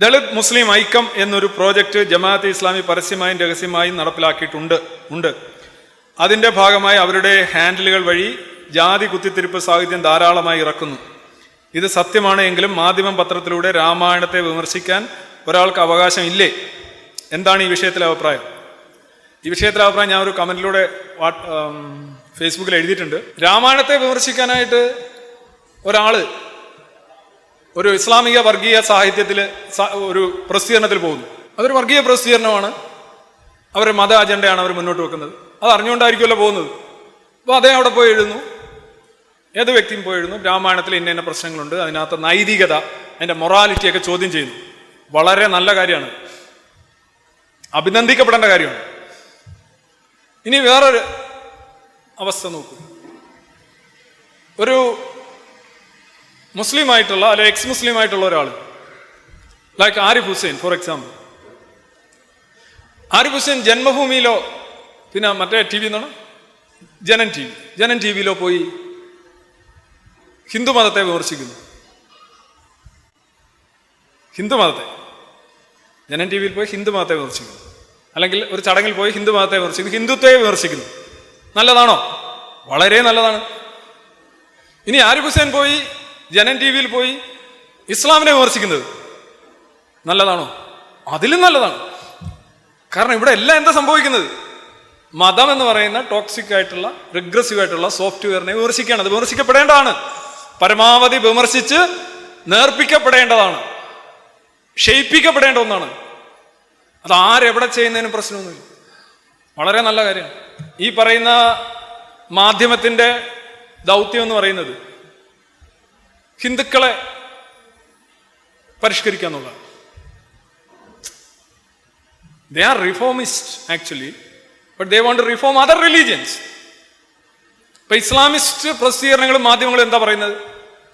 ദളിത് മുസ്ലിം ഐക്യം എന്നൊരു പ്രോജക്റ്റ് ജമാഅത്ത് ഇസ്ലാമി പരസ്യമായും രഹസ്യമായും നടപ്പിലാക്കിയിട്ടുണ്ട് ഉണ്ട്. അതിന്റെ ഭാഗമായി അവരുടെ ഹാൻഡിലുകൾ വഴി ജാതി കുത്തിത്തിരിപ്പ് സാഹിത്യം ധാരാളമായി ഇറക്കുന്നു. ഇത് സത്യമാണ് എങ്കിലും മാധ്യമം പത്രത്തിലൂടെ രാമായണത്തെ വിമർശിക്കാൻ ഒരാൾക്ക് അവകാശം ഇല്ലേ എന്താണ് ഈ വിഷയത്തിലെ അഭിപ്രായം? ഈ വിഷയത്തിലെ അഭിപ്രായം ഞാൻ ഒരു ആം, ഫേസ്ബുക്കിൽ എഴുതിയിട്ടുണ്ട്. രാമായണത്തെ വിമർശിക്കാനായിട്ട് ഒരാൾ ഒരു ഇസ്ലാമിക വർഗീയ സാഹിത്യത്തിൽ ഒരു പ്രസിദ്ധീകരണത്തിൽ പോകുന്നു. അതൊരു വർഗീയ പ്രസിദ്ധീകരണമാണ്. അവരുടെ മത അജണ്ടയാണ് അവർ മുന്നോട്ട് വെക്കുന്നത്. അത് അറിഞ്ഞുകൊണ്ടായിരിക്കുമല്ലോ പോകുന്നത്. അപ്പോൾ അതേ അവിടെ പോയി എഴുതുന്നു. ഏത് വ്യക്തിയും പോയി എഴുതുന്നു. രാമായണത്തിൽ ഇന്ന ഇന്ന പ്രശ്നങ്ങളുണ്ട്. അതിനകത്ത് നൈതികത അതിന്റെ മൊറാലിറ്റിയൊക്കെ ചോദ്യം ചെയ്യുന്നു. വളരെ നല്ല കാര്യമാണ്. അഭിനന്ദിക്കപ്പെടേണ്ട കാര്യമാണ്. ഇനി വേറൊരു അവസ്ഥ നോക്കൂ. ഒരു മുസ്ലിം ആയിട്ടുള്ള അല്ലെ എക്സ് മുസ്ലിം ആയിട്ടുള്ള ഒരാൾ like Arif Hussain for example Arif Hussain ജന്മഭൂമിയിലോ പിന്നെ മറ്റേ ടി വി എന്നാണ് Janam T V Janam T വിയിലോ പോയി ഹിന്ദു മതത്തെ വിമർശിക്കുന്നു. ഹിന്ദു മതത്തെ. ജനൻ ടി വിയിൽ പോയി ഹിന്ദു മതത്തെ വിമർശിക്കുന്നു. അല്ലെങ്കിൽ ഒരു ചടങ്ങിൽ പോയി ഹിന്ദു മതത്തെ വിമർശിക്കുന്നു. ഹിന്ദുത്വയെ വിമർശിക്കുന്നു. നല്ലതാണോ? വളരെ നല്ലതാണ്. ഇനി ആരിഫ് ഹുസൈൻ പോയി ജനൻ ടി വിയിൽ പോയി ഇസ്ലാമിനെ വിമർശിക്കുന്നത്. നല്ലതാണോ? അതിലും നല്ലതാണ്. കാരണം ഇവിടെ എല്ലാം എന്താ സംഭവിക്കുന്നത്? മതം എന്ന് പറയുന്ന ടോക്സിക് ആയിട്ടുള്ള റിഗ്രസീവ് ആയിട്ടുള്ള സോഫ്റ്റ്വെയറിനെ വിമർശിക്കുകയാണ്. അത് വിമർശിക്കപ്പെടേണ്ടതാണ്. പരമാവധി വിമർശിച്ച് നേർപ്പിക്കപ്പെടേണ്ടതാണ്. ക്ഷയിപ്പിക്കപ്പെടേണ്ട ഒന്നാണ്. അത് ആരെവിടെ ചെയ്യുന്നതിനും പ്രശ്നമൊന്നുമില്ല. വളരെ നല്ല കാര്യമാണ് ഈ പറയുന്ന മാധ്യമത്തിന്റെ ദൗത്യം എന്ന് പറയുന്നത് ഹിന്ദുക്കളെ പരിഷ്കരിക്കുക എന്നുള്ളതാണ്. They are reformist actually but they won't reform other religions ഇപ്പൊ ഇസ്ലാമിസ്റ്റ് പ്രസിദ്ധീകരണങ്ങളും മാധ്യമങ്ങളും എന്താ പറയുന്നത്?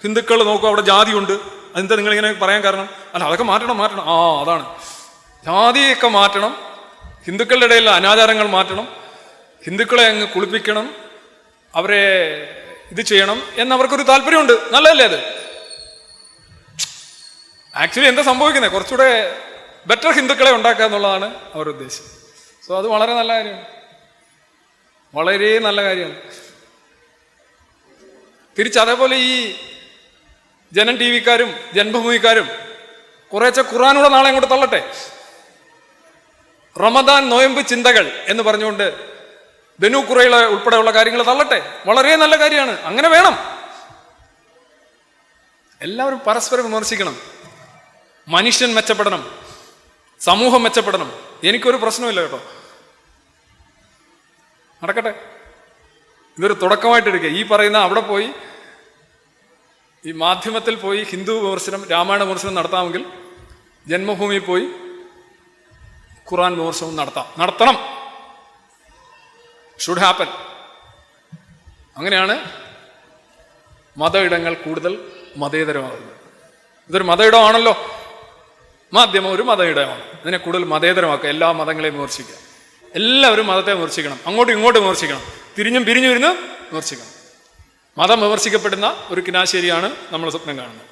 ഹിന്ദുക്കൾ നോക്കൂ അവിടെ ജാതിയുണ്ട്. അതെന്താ നിങ്ങൾ ഇങ്ങനെ പറയാൻ കാരണം? അല്ല അതൊക്കെ മാറ്റണം മാറ്റണം. ആ അതാണ്. ജാതിയൊക്കെ മാറ്റണം ഹിന്ദുക്കളുടെ ഇടയിലുള്ള അനാചാരങ്ങൾ മാറ്റണം ഹിന്ദുക്കളെ അങ്ങ് കുളിപ്പിക്കണം അവരെ ഇത് ചെയ്യണം എന്ന് അവർക്കൊരു താല്പര്യമുണ്ട്. നല്ലതല്ലേ അത്? ആക്ച്വലി എന്താ സംഭവിക്കുന്നത് കുറച്ചുകൂടെ ബെറ്റർ ഹിന്ദുക്കളെ ഉണ്ടാക്കുക എന്നുള്ളതാണ് അവരുടെ ഉദ്ദേശം. സോ അത് വളരെ നല്ല കാര്യമാണ് വളരെ നല്ല കാര്യമാണ് തിരിച്ച് അതേപോലെ ഈ ജനൻ ടി വിക്കാരും ജന്മഭൂമിക്കാരും കുറേച്ചെ ഖുറാനൂടെ നാളെ അങ്ങോട്ട് തള്ളട്ടെ. റമദാൻ നോയമ്പ് ചിന്തകൾ എന്ന് പറഞ്ഞുകൊണ്ട് ബനു കുറയിലെ ഉൾപ്പെടെയുള്ള കാര്യങ്ങൾ തള്ളട്ടെ. വളരെ നല്ല കാര്യമാണ്. അങ്ങനെ വേണം. എല്ലാവരും പരസ്പരം വിമർശിക്കണം. മനുഷ്യൻ മെച്ചപ്പെടണം. സമൂഹം മെച്ചപ്പെടണം. എനിക്കൊരു പ്രശ്നമില്ല കേട്ടോ. നടക്കട്ടെ. ഇതൊരു തുടക്കമായിട്ട് എടുക്കുക ഈ പറയുന്ന അവിടെ പോയി ഈ മാധ്യമത്തിൽ പോയി ഹിന്ദു വിമർശനം രാമായണ വിമർശനം നടത്താമെങ്കിൽ ജന്മഭൂമിയിൽ പോയി ഖുറാൻ വിമർശനവും നടത്താം. നടത്തണം. ഷുഡ് ഹാപ്പൻ അങ്ങനെയാണ് മത ഇടങ്ങൾ കൂടുതൽ മതേതരമാകുന്നത്. ഇതൊരു മത ഇടമാണല്ലോ മാധ്യമം ഒരു മത ഇടമാണ് ഇതിനെ കൂടുതൽ മതേതരമാക്കുക എല്ലാ മതങ്ങളെയും വിമർശിക്കുക. എല്ലാവരും മതത്തെ വിമർശിക്കണം. അങ്ങോട്ടും ഇങ്ങോട്ടും വിമർശിക്കണം. തിരിഞ്ഞും പിരിഞ്ഞു ഇരുന്ന് വിമർശിക്കണം. മതം വിമർശിക്കപ്പെടുന്ന ഒരു കിനാശേരിയാണ് നമ്മൾ സ്വപ്നം കാണുന്നത്.